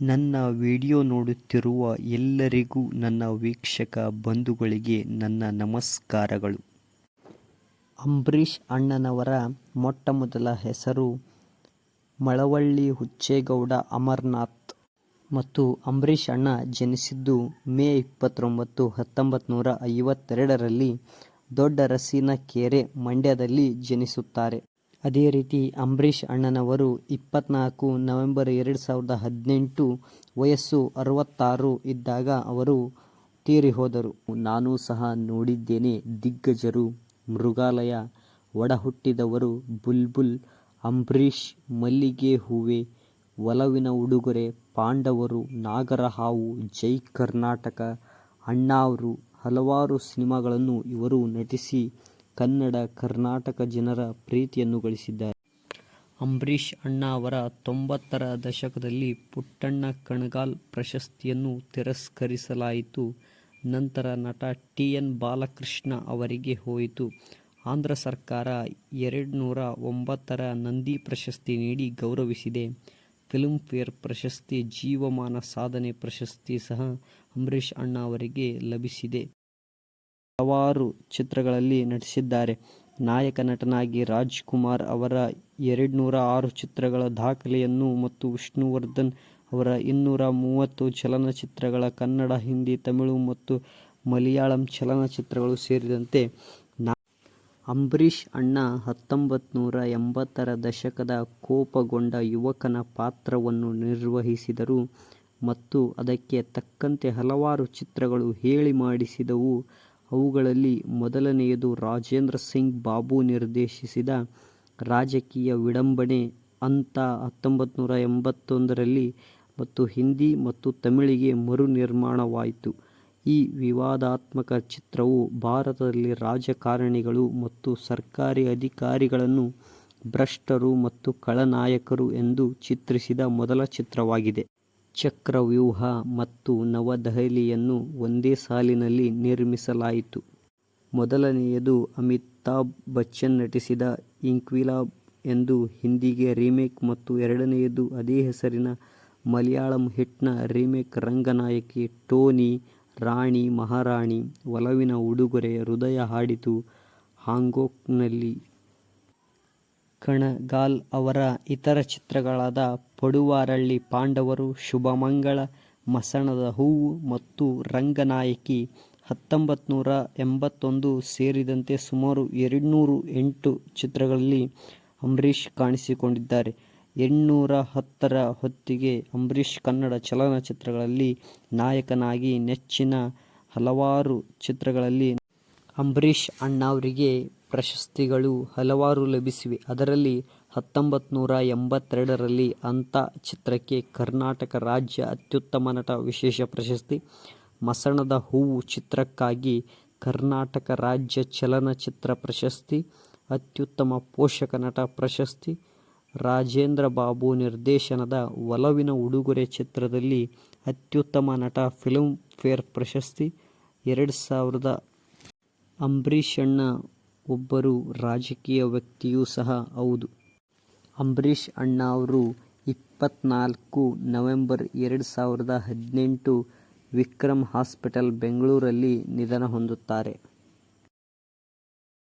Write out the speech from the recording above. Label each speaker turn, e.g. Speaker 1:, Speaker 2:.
Speaker 1: ನನ್ನ ವಿಡಿಯೋ ನೋಡುತ್ತಿರುವ ಎಲ್ಲರಿಗೂ ನನ್ನ ವೀಕ್ಷಕ ಬಂಧುಗಳಿಗೆ ನನ್ನ ನಮಸ್ಕಾರಗಳು. ಅಂಬರೀಷ್ ಅಣ್ಣನವರ ಮೊಟ್ಟಮೊದಲ ಹೆಸರು ಮಳವಳ್ಳಿ ಹುಚ್ಚೇಗೌಡ ಅಮರ್ನಾಥ್ ಮತ್ತು ಅಂಬರೀಷ್ ಅಣ್ಣ ಜನಿಸಿದ್ದು ಮೇ ಇಪ್ಪತ್ತೊಂಬತ್ತು ಹತ್ತೊಂಬತ್ತು ನೂರ ಐವತ್ತೆರಡರಲ್ಲಿ ದೊಡ್ಡರಸಿನಕೆರೆ ಮಂಡ್ಯದಲ್ಲಿ ಜನಿಸುತ್ತಾರೆ. ಅದೇ ರೀತಿ ಅಂಬರೀಷ್ ಅಣ್ಣನವರು ಇಪ್ಪತ್ನಾಲ್ಕು ನವೆಂಬರ್ ಎರಡು ಸಾವಿರದ ಹದಿನೆಂಟು ವಯಸ್ಸು ಅರವತ್ತಾರು ಇದ್ದಾಗ ಅವರು ತೀರಿಹೋದರು ನಾನು ಸಹ ನೋಡಿದ್ದೇನೆ, ದಿಗ್ಗಜರು, ಮೃಗಾಲಯ ಒಡಹುಟ್ಟಿದವರು, ಬುಲ್ಬುಲ್, ಅಂಬರೀಷ್, ಮಲ್ಲಿಗೆ ಹೂವೆ, ಒಲವಿನ ಉಡುಗೊರೆ, ಪಾಂಡವರು, ನಾಗರಹಾವು, ಜೈ ಕರ್ನಾಟಕ, ಅಣ್ಣಾವ್ರು, ಹಲವಾರು ಸಿನಿಮಾಗಳನ್ನು ಇವರು ನಟಿಸಿ ಕನ್ನಡ, ಕರ್ನಾಟಕ ಜನರ ಪ್ರೀತಿಯನ್ನು ಗಳಿಸಿದ್ದಾರೆ. ಅಂಬರೀಷ್ ಅಣ್ಣ ಅವರ ತೊಂಬತ್ತರ ದಶಕದಲ್ಲಿ ಪುಟ್ಟಣ್ಣ ಕಣಗಾಲ್ ಪ್ರಶಸ್ತಿಯನ್ನು ತಿರಸ್ಕರಿಸಲಾಯಿತು. ನಂತರ ನಟ ಟಿ ಎನ್ ಬಾಲಕೃಷ್ಣ ಅವರಿಗೆ ಹೋಯಿತು. ಆಂಧ್ರ ಸರ್ಕಾರ ಎರಡ್ನೂರ ಒಂಬತ್ತರ ನಂದಿ ಪ್ರಶಸ್ತಿ ನೀಡಿ ಗೌರವಿಸಿದೆ. ಫಿಲ್ಮ್ಫೇರ್ ಪ್ರಶಸ್ತಿ, ಜೀವಮಾನ ಸಾಧನೆ ಪ್ರಶಸ್ತಿ ಸಹ ಅಂಬರೀಷ್ ಅಣ್ಣ ಅವರಿಗೆ ಲಭಿಸಿದೆ. ಹಲವಾರು ಚಿತ್ರಗಳಲ್ಲಿ ನಟಿಸಿದ್ದಾರೆ. ನಾಯಕ ನಟನಾಗಿ ರಾಜ್ ಕುಮಾರ್ ಅವರ ಎರಡ್ನೂರ ಆರು ಚಿತ್ರಗಳ ದಾಖಲೆಯನ್ನು ಮತ್ತು ವಿಷ್ಣುವರ್ಧನ್ ಅವರ ಇನ್ನೂರ ಮೂವತ್ತು ಚಲನಚಿತ್ರಗಳ ಕನ್ನಡ, ಹಿಂದಿ, ತಮಿಳು ಮತ್ತು ಮಲಯಾಳಂ ಚಲನಚಿತ್ರಗಳು ಸೇರಿದಂತೆ ನಾ ಅಂಬರೀಷ್ ಅಣ್ಣ ಹತ್ತೊಂಬತ್ತು ನೂರ ಎಂಬತ್ತರ ದಶಕದ ಕೋಪಗೊಂಡ ಯುವಕನ ಪಾತ್ರವನ್ನು ನಿರ್ವಹಿಸಿದರು ಮತ್ತು ಅದಕ್ಕೆ ತಕ್ಕಂತೆ ಹಲವಾರು ಚಿತ್ರಗಳು ಹೇಳಿ ಮಾಡಿಸಿದವು. ಅವುಗಳಲ್ಲಿ ಮೊದಲನೆಯದು ರಾಜೇಂದ್ರ ಸಿಂಗ್ ಬಾಬು ನಿರ್ದೇಶಿಸಿದ ರಾಜಕೀಯ ವಿಡಂಬನೆ ಅಂತ ಹತ್ತೊಂಬತ್ತು ನೂರ ಎಂಬತ್ತೊಂದರಲ್ಲಿ ಮತ್ತು ಹಿಂದಿ ಮತ್ತು ತಮಿಳಿಗೆ ಮರು ನಿರ್ಮಾಣವಾಯಿತು. ಈ ವಿವಾದಾತ್ಮಕ ಚಿತ್ರವು ಭಾರತದಲ್ಲಿ ರಾಜಕಾರಣಿಗಳು ಮತ್ತು ಸರ್ಕಾರಿ ಅಧಿಕಾರಿಗಳನ್ನು ಭ್ರಷ್ಟರು ಮತ್ತು ಖಳನಾಯಕರು ಎಂದು ಚಿತ್ರಿಸಿದ ಮೊದಲ ಚಿತ್ರವಾಗಿದೆ. ಚಕ್ರವ್ಯೂಹ ಮತ್ತು ನವದೆಹಲಿಯನ್ನು ಒಂದೇ ಸಾಲಿನಲ್ಲಿ ನಿರ್ಮಿಸಲಾಯಿತು. ಮೊದಲನೆಯದು ಅಮಿತಾಬ್ ಬಚ್ಚನ್ ನಟಿಸಿದ ಇಂಕ್ವಿಲಾಬ್ ಎಂದು ಹಿಂದಿಗೆ ರೀಮೇಕ್ ಮತ್ತು ಎರಡನೆಯದು ಅದೇ ಹೆಸರಿನ ಮಲಯಾಳಂ ಹಿಟ್ನ ರೀಮೇಕ್ ರಂಗನಾಯಕಿ ಟೋನಿ ರಾಣಿ ಮಹಾರಾಣಿ ಒಲವಿನ ಉಡುಗೊರೆ ಹೃದಯ ಹಾಡಿತು ಹಾಂಗೋಕ್ನಲ್ಲಿ ಕಣಗಾಲ್ ಅವರ ಇತರ ಚಿತ್ರಗಳಾದ ಪಡುವಾರಳ್ಳಿ ಪಾಂಡವರು ಶುಭಮಂಗಳ, ಮಸಣದ ಹೂವು ಮತ್ತು ರಂಗನಾಯಕಿ ಹತ್ತೊಂಬತ್ತು ನೂರ ಎಂಬತ್ತೊಂದು ಸೇರಿದಂತೆ ಸುಮಾರು ಎರಡುನೂರು ಎಂಟು ಚಿತ್ರಗಳಲ್ಲಿ ಅಂಬರೀಷ್ ಕಾಣಿಸಿಕೊಂಡಿದ್ದಾರೆ. ಎಂಟುನೂರ ಹತ್ತರ ಹೊತ್ತಿಗೆ ಅಂಬರೀಷ್ ಕನ್ನಡ ಚಲನಚಿತ್ರಗಳಲ್ಲಿ ನಾಯಕನಾಗಿ ನೆಚ್ಚಿನ ಹಲವಾರು ಚಿತ್ರಗಳಲ್ಲಿ ಅಂಬರೀಷ್ ಅಣ್ಣಾವ್ರಿಗೆ ಪ್ರಶಸ್ತಿಗಳು ಹಲವಾರು ಲಭಿಸಿವೆ. ಅದರಲ್ಲಿ ಹತ್ತೊಂಬತ್ತು ನೂರ ಎಂಬತ್ತೆರಡರಲ್ಲಿ ಅಂತ ಚಿತ್ರಕ್ಕೆ ಕರ್ನಾಟಕ ರಾಜ್ಯ ಅತ್ಯುತ್ತಮ ನಟ ವಿಶೇಷ ಪ್ರಶಸ್ತಿ. ಮಸಣದ ಹೂವು ಚಿತ್ರಕ್ಕಾಗಿ ಕರ್ನಾಟಕ ರಾಜ್ಯ ಚಲನಚಿತ್ರ ಪ್ರಶಸ್ತಿ, ಅತ್ಯುತ್ತಮ ಪೋಷಕ ನಟ ಪ್ರಶಸ್ತಿ. ರಾಜೇಂದ್ರ ಬಾಬು ನಿರ್ದೇಶನದ ಒಲವಿನ ಉಡುಗೊರೆ ಚಿತ್ರದಲ್ಲಿ ಅತ್ಯುತ್ತಮ ನಟ ಫಿಲ್ಮ್ ಫೇರ್ ಪ್ರಶಸ್ತಿ. ಎರಡು ಸಾವಿರದ ಅಂಬರೀಷ್ ಅಣ್ಣ ಒಬ್ಬರು ರಾಜಕೀಯ ವ್ಯಕ್ತಿಯೂ ಸಹ ಹೌದು. ಅಂಬರೀಷ್ ಅವರು ಇಪ್ಪತ್ನಾಲ್ಕು ನವೆಂಬರ್ ಎರಡು ಸಾವಿರದ ಹದಿನೆಂಟು ವಿಕ್ರಮ್ ಹಾಸ್ಪಿಟಲ್ ಬೆಂಗಳೂರಲ್ಲಿ ನಿಧನ ಹೊಂದುತ್ತಾರೆ.